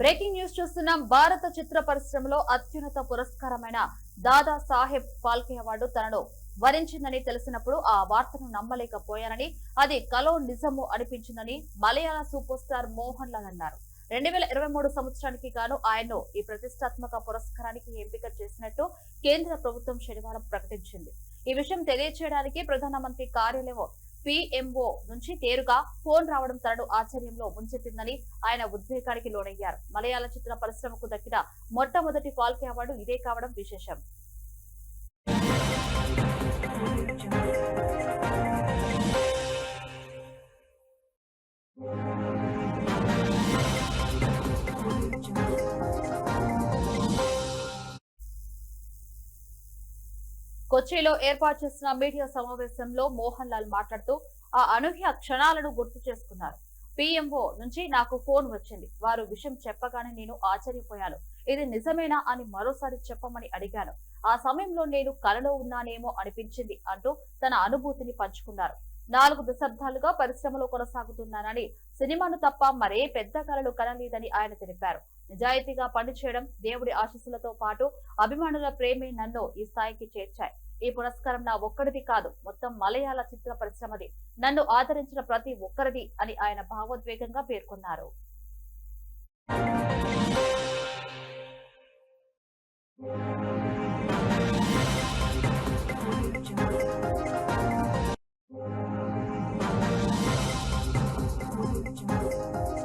Breaking news చూస్తున్నాం. భారత చిత్ర పరిశ్రమలో అత్యున్నత పురస్కారమైన దాదా సాహెబ్ ఫాల్కే అవార్డు తనను వరించిందని తెలిసినప్పుడు ఆ వార్తను నమ్మలేకపోయానని అది కలో నిజము అనిపించిందని మలయాళ సూపర్ స్టార్ మోహన్ లాల్ అన్నారు. రెండు వేల ఇరవై మూడు సంవత్సరానికి గాను ఆయన్ను ఈ ప్రతిష్టాత్మక పురస్కారానికి ఎంపిక చేసినట్టు కేంద్ర ప్రభుత్వం శనివారం ప్రకటించింది. ఈ విషయం తెలియచేయడానికి ప్రధానమంత్రి కార్యాలయం పిఎంఓ నుంచి నేరుగా ఫోన్ రావడం తనను ఆశ్చర్యంలో ముంచెత్తిందని ఆయన ఉద్వేగానికి లోనయ్యారు. మలయాళ చిత్ర పరిశ్రమకు దక్కిన మొట్టమొదటి ఫాల్కే అవార్డు ఇదే కావడం విశేషం. కొచ్చిలో ఏర్పాటు చేసిన మీడియా సమావేశంలో మోహన్ లాల్ మాట్లాడుతూ ఆ అనూహ్య క్షణాలను గుర్తు చేసుకున్నారు. పిఎంఓ నుంచి నాకు ఫోన్ వచ్చింది. వారు విషయం చెప్పగానే నేను ఆశ్చర్యపోయాను. ఇది నిజమేనా అని మరోసారి చెప్పమని అడిగాను. ఆ సమయంలో నేను కలలో ఉన్నానేమో అనిపించింది అంటూ తన అనుభూతిని పంచుకున్నారు. నాలుగు దశాబ్దాలుగా పరిశ్రమలో కొనసాగుతున్నానని సినిమాను తప్ప మరే పెద్ద కళలు కనలేదని ఆయన తెలిపారు. నిజాయితీగా పనిచేయడం దేవుడి ఆశీస్సులతో పాటు అభిమానుల ప్రేమే నన్ను ఈ స్థాయికి చేర్చాయి. ఈ పురస్కారం నా ఒక్కడిది కాదు మొత్తం మలయాళ చిత్ర పరిశ్రమది. నన్ను ఆదరించిన ప్రతి ఒక్కరిది అని ఆయన భావోద్వేగంగా పేర్కొన్నారు.